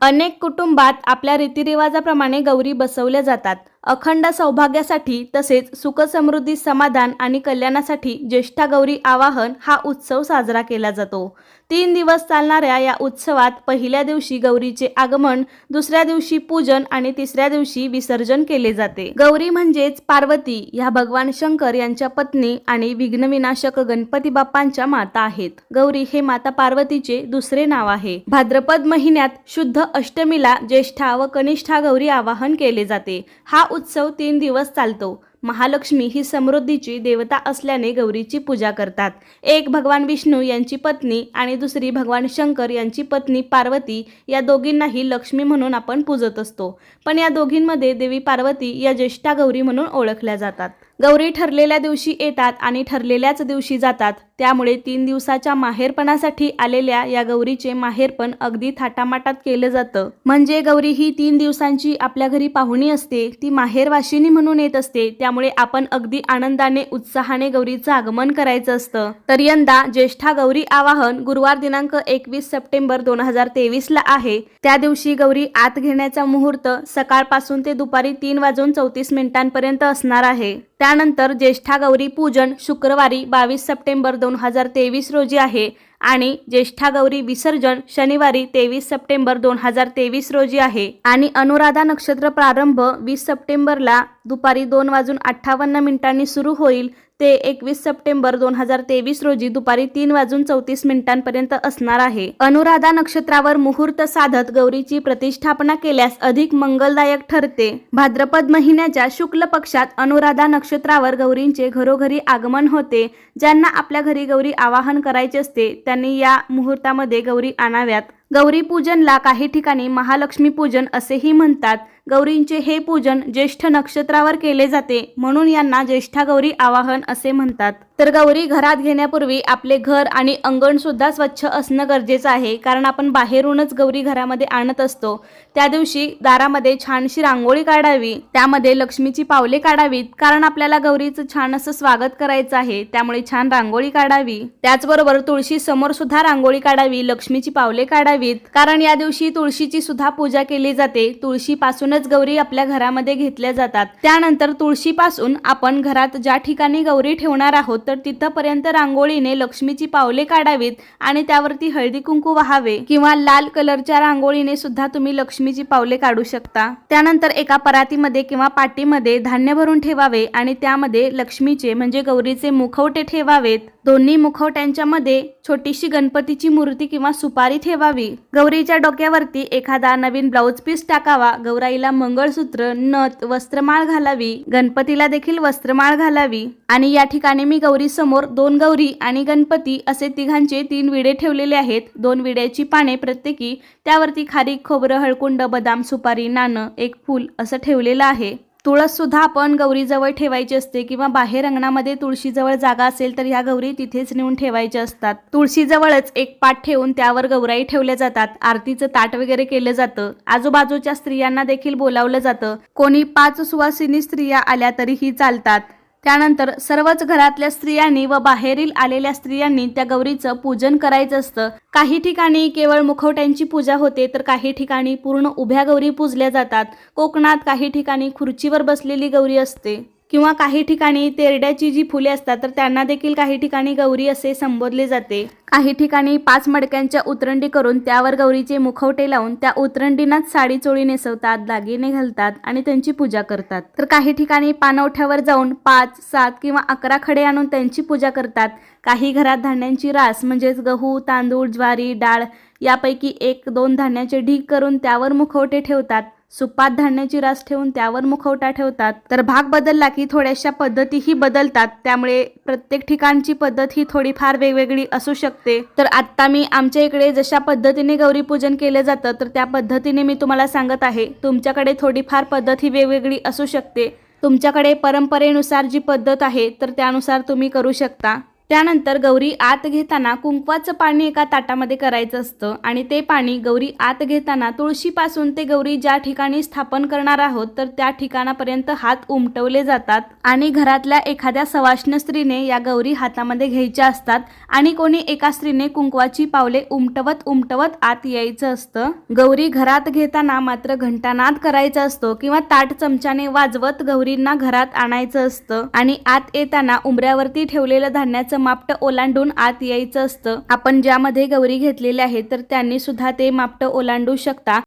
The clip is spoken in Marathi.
अनेक कुटुंबात आपल्या रीतिरिवाजाप्रमाणे गौरी बसवल्या जातात. अखंड सौभाग्यासाठी तसेच सुखसमृद्धी समाधान आणि कल्याणासाठी ज्येष्ठा गौरी आवाहन हा उत्सव साजरा केला जातो. तीन दिवस चालणाऱ्या या उत्सवात पहिल्या दिवशी गौरीचे आगमन दुसऱ्या दिवशी पूजन आणि तिसऱ्या दिवशी विसर्जन केले जाते. गौरी म्हणजेच पार्वती ह्या भगवान शंकर यांच्या पत्नी आणि विघ्नविनाशक गणपती बाप्पांच्या माता आहेत. गौरी हे माता पार्वतीचे दुसरे नाव आहे. भाद्रपद महिन्यात शुद्ध अष्टमीला ज्येष्ठा व कनिष्ठा गौरी आवाहन केले जाते. हा उत्सव तीन दिवस चालतो. महालक्ष्मी ही समृद्धीची देवता असल्याने गौरीची पूजा करतात. एक भगवान विष्णू यांची पत्नी आणि दुसरी भगवान शंकर यांची पत्नी पार्वती या दोघींनाही लक्ष्मी म्हणून आपण पूजत असतो. पण या दोघींमध्ये देवी पार्वती या ज्येष्ठा गौरी म्हणून ओळखल्या जातात. गौरी ठरलेल्या दिवशी येतात आणि ठरलेल्याच दिवशी जातात. त्यामुळे तीन दिवसाच्या माहेरपणासाठी आलेल्या या गौरीचे माहेरपण अगदी थाटामाटात केलं जातं. म्हणजे गौरी ही तीन दिवसांची आपल्या घरी पाहुणी असते ती माहेरवाशिनी म्हणून येत असते. त्यामुळे आपण अगदी आनंदाने उत्साहाने गौरीचं आगमन करायचं असतं. तर यंदा ज्येष्ठा गौरी आवाहन गुरुवार दिनांक एकवीस सप्टेंबर दोन हजार तेवीस ला आहे. त्या दिवशी गौरी आत घेण्याचा मुहूर्त सकाळपासून ते दुपारी तीन वाजून चौतीस मिनिटांपर्यंत असणार आहे. त्यानंतर ज्येष्ठा गौरी पूजन शुक्रवारी बावीस सप्टेंबर दोन हजार तेवीस रोजी आहे आणि ज्येष्ठा गौरी विसर्जन शनिवारी तेवीस सप्टेंबर दोन हजार तेवीस रोजी आहे. आणि अनुराधा नक्षत्र प्रारंभ वीस सप्टेंबरला दुपारी दोन वाजून अठ्ठावन्न मिनिटांनी सुरू होईल. ते एकवीस सप्टेंबर दोन हजार तेवीस रोजी दुपारी तीन वाजून चौतीस मिनिटांपर्यंत असणार आहे. अनुराधा नक्षत्रावर मुहूर्त साधत गौरीची प्रतिष्ठापना केल्यास अधिक मंगलदायक ठरते. भाद्रपद महिन्याच्या शुक्ल पक्षात अनुराधा नक्षत्रावर गौरींचे घरोघरी आगमन होते. ज्यांना आपल्या घरी गौरी आवाहन करायचे असते त्यांनी या मुहूर्तामध्ये गौरी आणाव्यात. गौरी पूजनला काही ठिकाणी महालक्ष्मी पूजन असेही म्हणतात. गौरींचे हे पूजन ज्येष्ठ नक्षत्रावर केले जाते म्हणून यांना ज्येष्ठा गौरी आवाहन असे म्हणतात. तर गौरी घरात घेण्यापूर्वी आपले घर आणि अंगण सुद्धा स्वच्छ असणं गरजेचं आहे कारण आपण बाहेरूनच गौरी घरामध्ये आणत असतो. त्या दिवशी दारामध्ये छानशी रांगोळी काढावी त्यामध्ये लक्ष्मीची पावले काढावीत कारण आपल्याला गौरीचं छान असं स्वागत करायचं आहे त्यामुळे छान रांगोळी काढावी. त्याचबरोबर तुळशी समोर सुद्धा रांगोळी काढावी लक्ष्मीची पावले काढावी काढावीत कारण या दिवशी तुळशीची सुद्धा पूजा केली जाते. तुळशीपासूनच गौरी आपल्या घरामध्ये घेतल्या जातात. त्यानंतर तुळशीपासून आपण घरात ज्या ठिकाणी गौरी ठेवणार आहोत तर तिथपर्यंत रांगोळीने लक्ष्मीची पावले काढावीत आणि त्यावरती हळदी कुंकू व्हावे किंवा लाल कलरच्या रांगोळीने सुद्धा तुम्ही लक्ष्मीची पावले काढू शकता. त्यानंतर एका परातीमध्ये किंवा पाटीमध्ये धान्य भरून ठेवावे आणि त्यामध्ये लक्ष्मीचे म्हणजे गौरीचे मुखवटे ठेवावेत. दोन्ही मुखवट्यांच्या मध्ये छोटीशी गणपतीची मूर्ती किंवा सुपारी ठेवावी. गौरीच्या डोक्यावरती एखादा नवीन ब्लाऊज पीस टाकावा. गौराईला मंगळसूत्र नथ वस्त्रमाळ घालावी. गणपतीला देखील वस्त्रमाळ घालावी. आणि या ठिकाणी मी गौरी समोर दोन गौरी आणि गणपती असे तिघांचे तीन विडे ठेवलेले आहेत. दोन विड्याची पाने प्रत्येकी त्यावरती खारीक खोबरं हळकुंड बदाम सुपारी नाणं एक फूल असं ठेवलेलं आहे. तुळस सुद्धा आपण गौरीजवळ ठेवायची असते किंवा बाहेर अंगणामध्ये तुळशीजवळ जागा असेल तर ह्या गौरी तिथेच नेऊन ठेवायच्या असतात. तुळशीजवळच एक पाठ ठेवून त्यावर गौराई ठेवल्या जातात. आरतीचं ताट वगैरे केलं जातं. आजूबाजूच्या स्त्रियांना देखील बोलावलं जातं. कोणी पाच सुवासिनी स्त्रिया आल्या तरीही चालतात. त्यानंतर सर्वच घरातल्या स्त्रियांनी व बाहेरील आलेल्या स्त्रियांनी त्या गौरीचं पूजन करायचं असतं. काही ठिकाणी केवळ मुखवट्यांची पूजा होते तर काही ठिकाणी पूर्ण उभ्या गौरी पूजल्या जातात. कोकणात काही ठिकाणी खुर्चीवर बसलेली गौरी असते. किंवा काही ठिकाणी तेरड्याची जी फुले असतात तर त्यांना देखील काही ठिकाणी गौरी असे संबोधले जाते. काही ठिकाणी पाच मडक्यांच्या उतरंडी करून त्यावर गौरीचे मुखवटे लावून त्या उतरंडीनाच साडी चोळी नेसवतात दागिने घालतात आणि त्यांची पूजा करतात. तर काही ठिकाणी पानवठ्यावर जाऊन पाच सात किंवा अकरा खडे आणून त्यांची पूजा करतात. काही घरात धान्यांची रास म्हणजेच गहू तांदूळ ज्वारी डाळ यापैकी एक दोन धान्याचे ढीग करून त्यावर मुखवटे ठेवतात. सुपात धान्याची रास ठेवून त्यावर मुखवटा ठेवतात. तर भाग बदलला की थोड्याशा पद्धतीही बदलतात. त्यामुळे प्रत्येक ठिकाणची पद्धत ही थोडीफार वेगवेगळी असू शकते. तर आत्ता मी आमच्या इकडे जशा पद्धतीने गौरी पूजन केलं जातं तर त्या पद्धतीने मी तुम्हाला सांगत आहे. तुमच्याकडे थोडीफार पद्धत ही वेगवेगळी असू शकते. तुमच्याकडे परंपरेनुसार जी पद्धत आहे तर त्यानुसार तुम्ही करू शकता. त्यानंतर गौरी आत घेताना कुंकवाचं पाणी एका ताटामध्ये करायचं असतं आणि ते पाणी गौरी आत घेताना तुळशीपासून ते गौरी ज्या ठिकाणी स्थापन करणार आहोत तर त्या ठिकाणापर्यंत हात उमटवले जातात आणि घरातल्या एखाद्या सवाष्ण स्त्रीने या गौरी हातामध्ये घ्यायच्या असतात आणि कोणी एका स्त्रीने कुंकवाची पावले उमटवत उमटवत आत यायचं असतं. गौरी घरात घेताना मात्र घंटानाद करायचा असतो किंवा ताट चमच्याने वाजवत गौरींना घरात आणायचं असतं आणि आत येताना उंबऱ्यावरती ठेवलेलं धान्याचं मापटं ओलांडून आत यायचं असतं. आपण ज्यामध्ये गौरी घेतलेली आहे तर त्यांनी सुद्धा ते मापटं ओलांडू शकता.